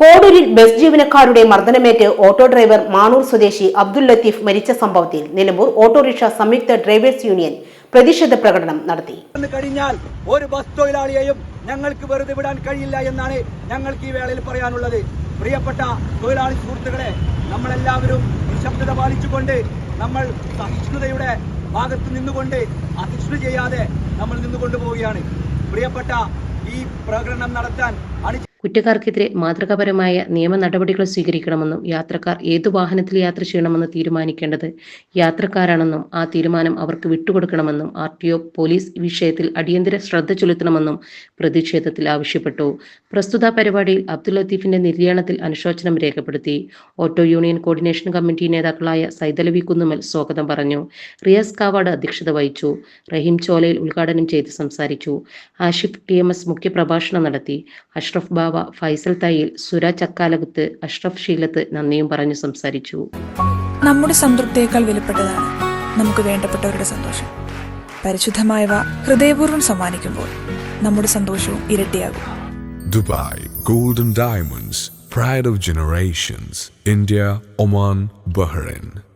കോടൂരിൽ bus ജീവനക്കാരുടെ മർദ്ദനമേറ്റ് auto driver Manoor സ്വദേശി അബ്ദുൽ ലത്തീഫ് മരിച്ച സംഭവത്തിൽ നിലമ്പൂർ ഓട്ടോറിക്ഷ സംയുക്ത ഡ്രൈവേഴ്സ് യൂണിയൻ പ്രതിഷേധ പ്രകടനം നടത്തി. കഴിഞ്ഞാൽ ഒരു ബസ് തൊഴിലാളിയെയും ഞങ്ങൾക്ക് വെറുതെ വിടാൻ കഴിയില്ല എന്നാണ് ഞങ്ങൾക്ക് ഈ വേളയിൽ പറയാനുള്ളത്. പ്രിയപ്പെട്ട തൊഴിലാളി സുഹൃത്തുക്കളെ നമ്മളെല്ലാവരും നിശബ്ദത പാലിച്ചുകൊണ്ട് നമ്മൾ സഹിഷ്ണുതയുടെ ഭാഗത്ത് നിന്നുകൊണ്ട് അസഹിഷ്ണു ചെയ്യാതെ നമ്മൾ നിന്നുകൊണ്ട് പോവുകയാണ്. പ്രിയപ്പെട്ട ഈ പ്രകടനം നടത്താൻ അണി കുറ്റക്കാർക്കെതിരെ മാതൃകാപരമായ നിയമ നടപടികൾ സ്വീകരിക്കണമെന്നും യാത്രക്കാർ ഏതു വാഹനത്തിൽ യാത്ര ചെയ്യണമെന്ന് തീരുമാനിക്കേണ്ടത് യാത്രക്കാരാണെന്നും ആ തീരുമാനം അവർക്ക് വിട്ടുകൊടുക്കണമെന്നും ആർ ടി ഒ പോലീസ് വിഷയത്തിൽ അടിയന്തര ശ്രദ്ധ ചെലുത്തണമെന്നും പ്രതിഷേധത്തിൽ ആവശ്യപ്പെട്ടു. പ്രസ്തുത പരിപാടിയിൽ അബ്ദുൽ ലത്തീഫിന്റെ നിര്യാണത്തിൽ അനുശോചനം രേഖപ്പെടുത്തി. ഓട്ടോ യൂണിയൻ കോർഡിനേഷൻ കമ്മിറ്റി നേതാക്കളായ സൈതലവി കുന്നുമൽ സ്വാഗതം പറഞ്ഞു. റിയാസ് കാവാട് അധ്യക്ഷത വഹിച്ചു. റഹീം ചോലയിൽ ഉദ്ഘാടനം ചെയ്ത് സംസാരിച്ചു. ആഷിഫ് ടി എം എസ് മുഖ്യപ്രഭാഷണം നടത്തി. അഷ്റഫ് ബാവ ഫൈസൽ തയ്യിൽ സുര ചക്കാലകുത്ത് അഷ്റഫ് ഷീലത്ത് നന്ദിയും പറഞ്ഞു സംസാരിച്ചു. നമ്മുടെ സംതൃപ്തിയേക്കാൾ വിലപ്പെട്ടതാണ് നമുക്ക് വേണ്ടപ്പെട്ടവരുടെ സന്തോഷം. പരിശുദ്ധമായവ ഹൃദയപൂർവം സമ്മാനിക്കുമ്പോൾ നമ്മുടെ സന്തോഷവും ഇരട്ടിയാകും. Dubai golden diamonds pride of generations India Oman Bahrain.